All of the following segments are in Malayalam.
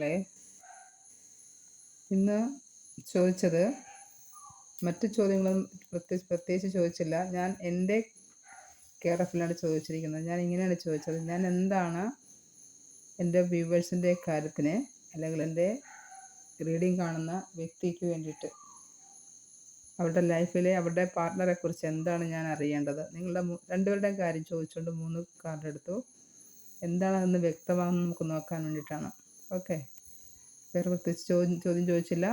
മക്കളെ ഇന്ന് ചോദിച്ചത് മറ്റു ചോദ്യങ്ങളൊന്നും പ്രത്യേകിച്ച് പ്രത്യേകിച്ച് ചോദിച്ചില്ല. ഞാൻ എന്റെ കെയർ ഓഫിലാണ് ചോദിച്ചിരിക്കുന്നത്. ഞാൻ ഇങ്ങനെയാണ് ചോദിച്ചത്. ഞാൻ എന്താണ് എന്റെ വ്യൂവേഴ്സിന്റെ കാര്യത്തിന് അല്ലെങ്കിൽ എന്റെ റീഡിങ് കാണുന്ന വ്യക്തിക്ക് വേണ്ടിയിട്ട് അവരുടെ ലൈഫിലെ അവരുടെ പാർട്ട്ണറെ കുറിച്ച് എന്താണ് ഞാൻ അറിയേണ്ടത്? നിങ്ങളുടെ രണ്ടുപേരുടെയും കാര്യം ചോദിച്ചുകൊണ്ട് മൂന്ന് കാർഡ് എടുത്തു. എന്താണെന്ന് വ്യക്തമാണെന്ന് നമുക്ക് നോക്കാൻ വേണ്ടിയിട്ടാണ്. ഓക്കെ. വേറെ പ്രത്യേകിച്ച് ചോദ്യം ചോദ്യം ചോദിച്ചില്ല.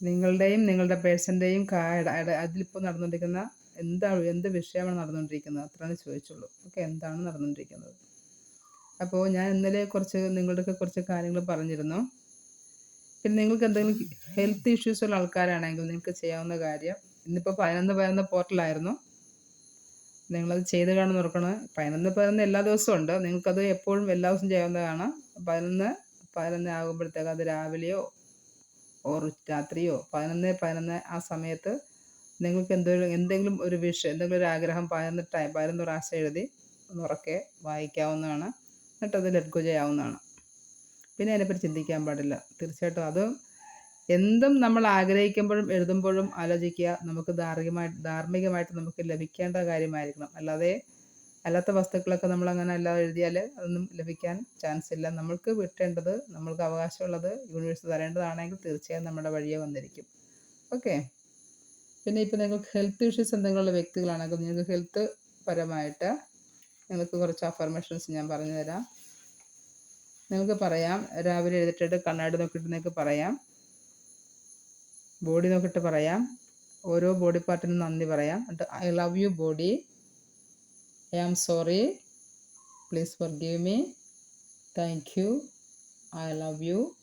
നിങ്ങളുടെയും നിങ്ങളുടെ പേഴ്സന്റെയും അതിലിപ്പോൾ നടന്നുകൊണ്ടിരിക്കുന്ന എന്താണ് എന്ത് വിഷയമാണ് നടന്നുകൊണ്ടിരിക്കുന്നത് അത്രയാണ് ചോദിച്ചുള്ളൂ. ഓക്കെ എന്താണ് നടന്നുകൊണ്ടിരിക്കുന്നത് അപ്പോൾ ഞാൻ ഇന്നലെ കുറച്ച് നിങ്ങളുടെയൊക്കെ കുറച്ച് കാര്യങ്ങൾ പറഞ്ഞിരുന്നു. പിന്നെ നിങ്ങൾക്ക് എന്തെങ്കിലും ഹെൽത്ത് ഇഷ്യൂസ് ഉള്ള ആൾക്കാരാണെങ്കിൽ നിങ്ങൾക്ക് ചെയ്യാവുന്ന കാര്യം ഇന്നിപ്പോൾ പതിനൊന്ന് പതിനൊന്ന് പോർട്ടലായിരുന്നു. നിങ്ങളത് ചെയ്ത് കാണുന്ന ഓർക്കണം പതിനൊന്ന് പതിനൊന്ന് എല്ലാ ദിവസവും ഉണ്ട്. നിങ്ങൾക്കത് എപ്പോഴും എല്ലാ ദിവസവും ചെയ്യാവുന്നതാണ് പതിനൊന്ന് പതിനൊന്ന് ആകുമ്പോഴത്തേക്ക് അത് രാവിലെയോ ഓർ രാത്രിയോ പതിനൊന്ന് പതിനൊന്ന് ആ സമയത്ത് നിങ്ങൾക്ക് എന്തെങ്കിലും എന്തെങ്കിലും ഒരു വിഷയം എന്തെങ്കിലും ഒരു ആഗ്രഹം പതിനൊന്ന് ടൈം പതിനൊന്ന് പ്രാവശ്യം എഴുതി ഉറക്കെ വായിക്കാവുന്നതാണ്. എന്നിട്ട് അത് ലെറ്റ് ഗോ ചെയ്യാവുന്നതാണ്. പിന്നെ അതിനെപ്പറ്റി ചിന്തിക്കാൻ പാടില്ല. തീർച്ചയായിട്ടും അത് എന്തും നമ്മൾ ആഗ്രഹിക്കുമ്പോഴും എഴുതുമ്പോഴും ആലോചിക്കുക. നമുക്ക് ധാർമ്മികമായിട്ട് ധാർമ്മികമായിട്ട് നമുക്ക് ലഭിക്കേണ്ട കാര്യമായിരിക്കണം. അല്ലാതെ അല്ലാത്ത വസ്തുക്കളൊക്കെ നമ്മൾ അങ്ങനെ അല്ലാതെ എഴുതിയാൽ അതൊന്നും ലഭിക്കാൻ ചാൻസ് ഇല്ല. നമ്മൾക്ക് വിട്ടേണ്ടത് നമ്മൾക്ക് അവകാശമുള്ളത് യൂണിവേഴ്സ് തരേണ്ടതാണെങ്കിൽ തീർച്ചയായും നമ്മുടെ വഴിയെ വന്നിരിക്കും. ഓക്കെ പിന്നെ ഇപ്പോൾ നിങ്ങൾക്ക് ഹെൽത്ത് ഇഷ്യൂസ് എന്തെങ്കിലുമുള്ള വ്യക്തികളാണെങ്കിൽ നിങ്ങൾക്ക് ഹെൽത്ത് പരമായിട്ട് നിങ്ങൾക്ക് കുറച്ച് അഫർമേഷൻസ് ഞാൻ പറഞ്ഞു തരാം നിങ്ങൾക്ക് പറയാം. രാവിലെ എഴുതിട്ടിട്ട് കണ്ണാടി നോക്കിയിട്ട് നിങ്ങൾക്ക് പറയാം. ബോഡി നോക്കിയിട്ട് പറയാം. ഓരോ ബോഡി പാർട്ടിനും നന്ദി പറയാം. I love you body. I am sorry. Please forgive me. Thank you. I love you.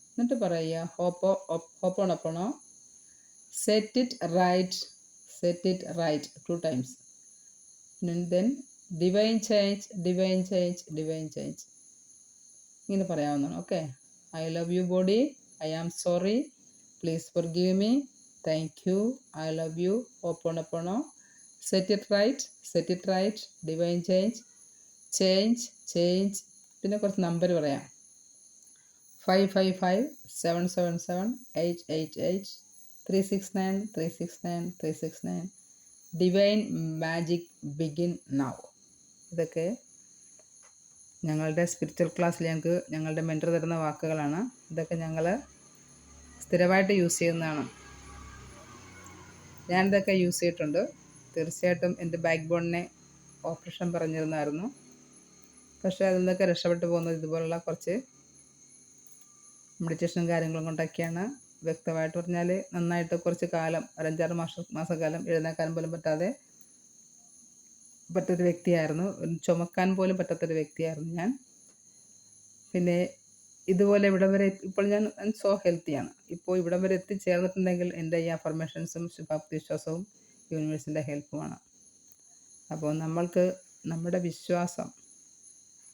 എന്നിട്ട് പറയുക ഹോപ്പോ ഹോപ്പോണപ്പോണോ set it right. Set it right. Two times. Then divine change divine change divine change. ഇങ്ങനെ പറയാവുന്നതാണ്. Okay? I love you body. I am sorry. Please forgive me thank you I love you no set it right set it right divine change change change പിന്നെ കുറച്ച് നമ്പർ പറയാം. Five five five seven seven seven eight eight eight three six nine three six nine three six nine divine magic begin now ഇതൊക്കെ ഞങ്ങളുടെ സ്പിരിച്വൽ ക്ലാസ്സിൽ ഞങ്ങൾക്ക് ഞങ്ങളുടെ മെന്റർ തരുന്ന വാക്കുകളാണ്. ഇതൊക്കെ ഞങ്ങൾ സ്ഥിരമായിട്ട് യൂസ് ചെയ്യുന്നതാണ്. ഞാനിതൊക്കെ യൂസ് ചെയ്തിട്ടുണ്ട്. തീർച്ചയായിട്ടും എന്റെ ബാക്ക് ബോണിനെ ഓപ്പറേഷൻ പറഞ്ഞിരുന്നായിരുന്നു. പക്ഷേ അതിൽ നിന്നൊക്കെ രക്ഷപ്പെട്ടു പോകുന്നത് ഇതുപോലുള്ള കുറച്ച് മെഡിറ്റേഷനും കാര്യങ്ങളും കൊണ്ടൊക്കെയാണ്. വ്യക്തമായിട്ട് പറഞ്ഞാൽ നന്നായിട്ട് കുറച്ച് കാലം ഒരു അഞ്ചാറ് മാസം മാസക്കാലം എഴുന്നേക്കാൻ പോലും പറ്റാതെ പറ്റൊരു വ്യക്തിയായിരുന്നു. ചുമക്കാൻ പോലും പറ്റാത്തൊരു വ്യക്തിയായിരുന്നു ഞാൻ. പിന്നെ ഇതുപോലെ ഇവിടം വരെ ഇപ്പോൾ ഞാൻ സോ ഹെൽത്തിയാണ് ഇപ്പോൾ ഇവിടം വരെ എത്തിച്ചേർന്നിട്ടുണ്ടെങ്കിൽ എന്റെ ഈ അഫർമേഷൻസും ശുഭാപ്തി വിശ്വാസവും യൂണിവേഴ്സിന്റെ ഹെൽപ്പുമാണ് അപ്പോൾ നമ്മൾക്ക് നമ്മുടെ വിശ്വാസം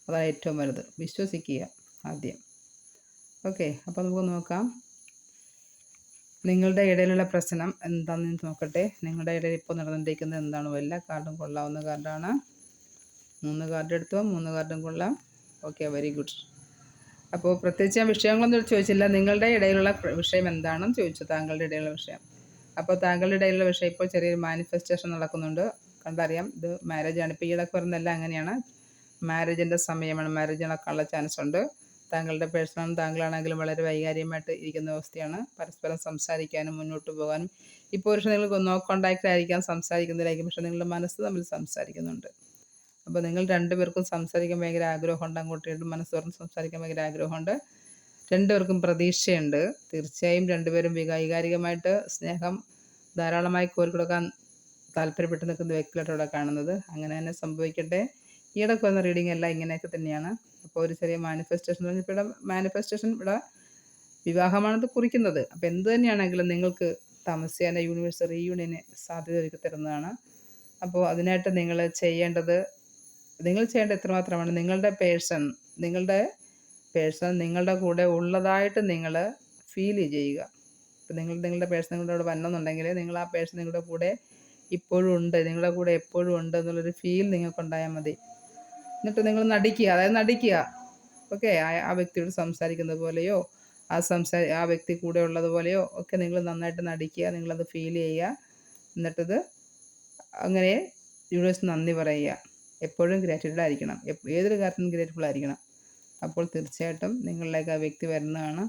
അതാണ് ഏറ്റവും വലുത്. വിശ്വസിക്കുക ആദ്യം. ഓക്കെ അപ്പോൾ നമുക്ക് നോക്കാം. നിങ്ങളുടെ ഇടയിലുള്ള പ്രശ്നം എന്താണെന്ന് നോക്കട്ടെ. നിങ്ങളുടെ ഇടയിൽ ഇപ്പോൾ നടന്നുകൊണ്ടിരിക്കുന്നത് എന്താണ്? എല്ലാ കാർഡും കൊള്ളാവുന്ന കാർഡാണ് മൂന്ന് കാർഡ് എടുത്തോ? മൂന്ന് കാർഡും കൊള്ളാം. ഓക്കെ വെരി ഗുഡ് അപ്പോൾ പ്രത്യേകിച്ച് ഞാൻ വിഷയങ്ങളൊന്നും ചോദിച്ചില്ല. നിങ്ങളുടെ ഇടയിലുള്ള വിഷയം എന്താണെന്ന് ചോദിച്ചു. താങ്കളുടെ ഇടയിലുള്ള വിഷയം. അപ്പോൾ താങ്കളുടെ ഇടയിലുള്ള വിഷയം ഇപ്പോൾ ചെറിയൊരു മാനിഫെസ്റ്റേഷൻ നടക്കുന്നുണ്ട്. കണ്ടറിയാം. ഇത് മാരേജാണ് ഇപ്പോൾ ഈടൊക്കെ വരുന്നതെല്ലാം അങ്ങനെയാണ്. മാരേജിന്റെ സമയമാണ്. മാരേജ് നടക്കാനുള്ള ചാൻസ് ഉണ്ട്. താങ്കളുടെ പേഴ്സണൽ താങ്കളാണെങ്കിലും വളരെ വൈകാരികമായിട്ട് ഇരിക്കുന്ന അവസ്ഥയാണ്. പരസ്പരം സംസാരിക്കാനും മുന്നോട്ട് പോകാനും. ഇപ്പോൾ പക്ഷേ നിങ്ങൾ നോ കോണ്ടാക്റ്റ് ആയിരിക്കാം സംസാരിക്കുന്നില്ലായിരിക്കും പക്ഷേ നിങ്ങളുടെ മനസ്സ് തമ്മിൽ സംസാരിക്കുന്നുണ്ട്. അപ്പോൾ നിങ്ങൾ രണ്ടുപേർക്കും സംസാരിക്കാൻ ഭയങ്കര ആഗ്രഹമുണ്ട്. അങ്ങോട്ടും മനസ്സ് തുറന്ന് സംസാരിക്കാൻ ഭയങ്കര ആഗ്രഹമുണ്ട്. രണ്ടുപേർക്കും പ്രതീക്ഷയുണ്ട്. തീർച്ചയായും രണ്ടുപേരും വൈകാരികമായിട്ട് സ്നേഹം ധാരാളമായി കോരിക്കൊടുക്കാൻ താല്പര്യപ്പെട്ട് നിൽക്കുന്ന വ്യക്തികളായിട്ട് ഇവിടെ കാണുന്നത്. അങ്ങനെ തന്നെ സംഭവിക്കട്ടെ. ഈയിടക്ക് വന്ന റീഡിംഗ് എല്ലാം ഇങ്ങനെയൊക്കെ തന്നെയാണ്. അപ്പോൾ ഒരു ചെറിയ മാനിഫെസ്റ്റേഷൻ പറഞ്ഞപ്പോൾ ഇവിടെ മാനിഫെസ്റ്റേഷൻ ഇവിടെ വിവാഹമാണത് കുറിക്കുന്നത്. അപ്പോൾ എന്ത് തന്നെയാണെങ്കിലും നിങ്ങൾക്ക് താമസിയാൻ യൂണിവേഴ്സ് റീയൂണിയന് സാധ്യത ഒരുക്കി തരുന്നതാണ്. അപ്പോൾ അതിനായിട്ട് നിങ്ങൾ ചെയ്യേണ്ടത് നിങ്ങൾ ചെയ്യേണ്ടത് എത്രമാത്രമാണ്? നിങ്ങളുടെ പേഴ്സൺ നിങ്ങളുടെ പേഴ്സൺ നിങ്ങളുടെ കൂടെ ഉള്ളതായിട്ട് നിങ്ങൾ ഫീൽ ചെയ്യുക. ഇപ്പം നിങ്ങൾ നിങ്ങളുടെ പേഴ്സൺ നിങ്ങളുടെ കൂടെ വരണമെന്നുണ്ടെങ്കിൽ നിങ്ങൾ ആ പേഴ്സൺ നിങ്ങളുടെ കൂടെ ഇപ്പോഴും ഉണ്ട് നിങ്ങളുടെ കൂടെ എപ്പോഴും ഉണ്ട് എന്നുള്ളൊരു ഫീൽ നിങ്ങൾക്കുണ്ടായാൽ മതി. എന്നിട്ട് നിങ്ങൾ നടിക്കുക അതായത് നടിക്കുക. ഓക്കെ ആ വ്യക്തിയോട് സംസാരിക്കുന്നത് പോലെയോ ആ സംസാ ആ വ്യക്തി കൂടെ ഉള്ളതുപോലെയോ ഒക്കെ നിങ്ങൾ നന്നായിട്ട് നടിക്കുക നിങ്ങളത് ഫീൽ ചെയ്യുക. എന്നിട്ടത് അങ്ങനെ യൂണിവേഴ്സ് നന്ദി പറയുക. എപ്പോഴും ഗ്രാറ്റിറ്റ്യൂഡ് ആയിരിക്കണം. ഏതൊരു കാര്യത്തിനും ഗ്രേറ്റ്ഫുൾ ആയിരിക്കണം. അപ്പോൾ തീർച്ചയായിട്ടും നിങ്ങളിലേക്ക് ആ വ്യക്തി വരുന്നതാണ്.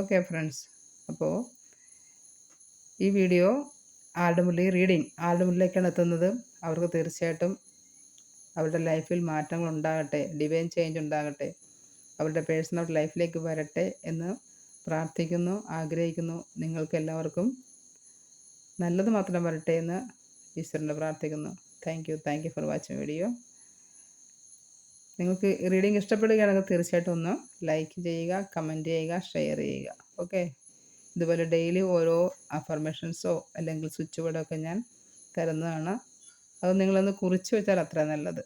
ഓക്കെ ഫ്രണ്ട്സ് അപ്പോൾ ഈ വീഡിയോ മുന്നിൽ റീഡിങ് ആരുടെ മുന്നിലേക്കാണ് എത്തുന്നത്? അവർക്ക് തീർച്ചയായിട്ടും അവരുടെ ലൈഫിൽ മാറ്റങ്ങൾ ഉണ്ടാകട്ടെ ഡിവൈൻ ചേഞ്ച് ഉണ്ടാകട്ടെ അവരുടെ പേഴ്സണൽ ലൈഫിലേക്ക് വരട്ടെ എന്ന് പ്രാർത്ഥിക്കുന്നു ആഗ്രഹിക്കുന്നു. നിങ്ങൾക്ക് എല്ലാവർക്കും നല്ലത് മാത്രം വരട്ടെ എന്ന് ഈശ്വരനെ പ്രാർത്ഥിക്കുന്നു. Thank you thank you for watching video. നിങ്ങൾക്ക് റീഡിങ് ഇഷ്ടപ്പെടുകയാണെങ്കിൽ തീർച്ചയായിട്ടും ഒന്ന് ലൈക്ക് ചെയ്യുക കമന്റ് ചെയ്യുക ഷെയർ ചെയ്യുക. ഓക്കെ? ഇതുപോലെ ഡെയിലി ഓരോ അഫർമേഷൻസോ അല്ലെങ്കിൽ സ്വിച്ച് ബോർഡോ ഒക്കെ ഞാൻ തരുന്നതാണ്. അത് നിങ്ങളൊന്ന് കുറിച്ച് വെച്ചാൽ അത്ര നല്ലത്.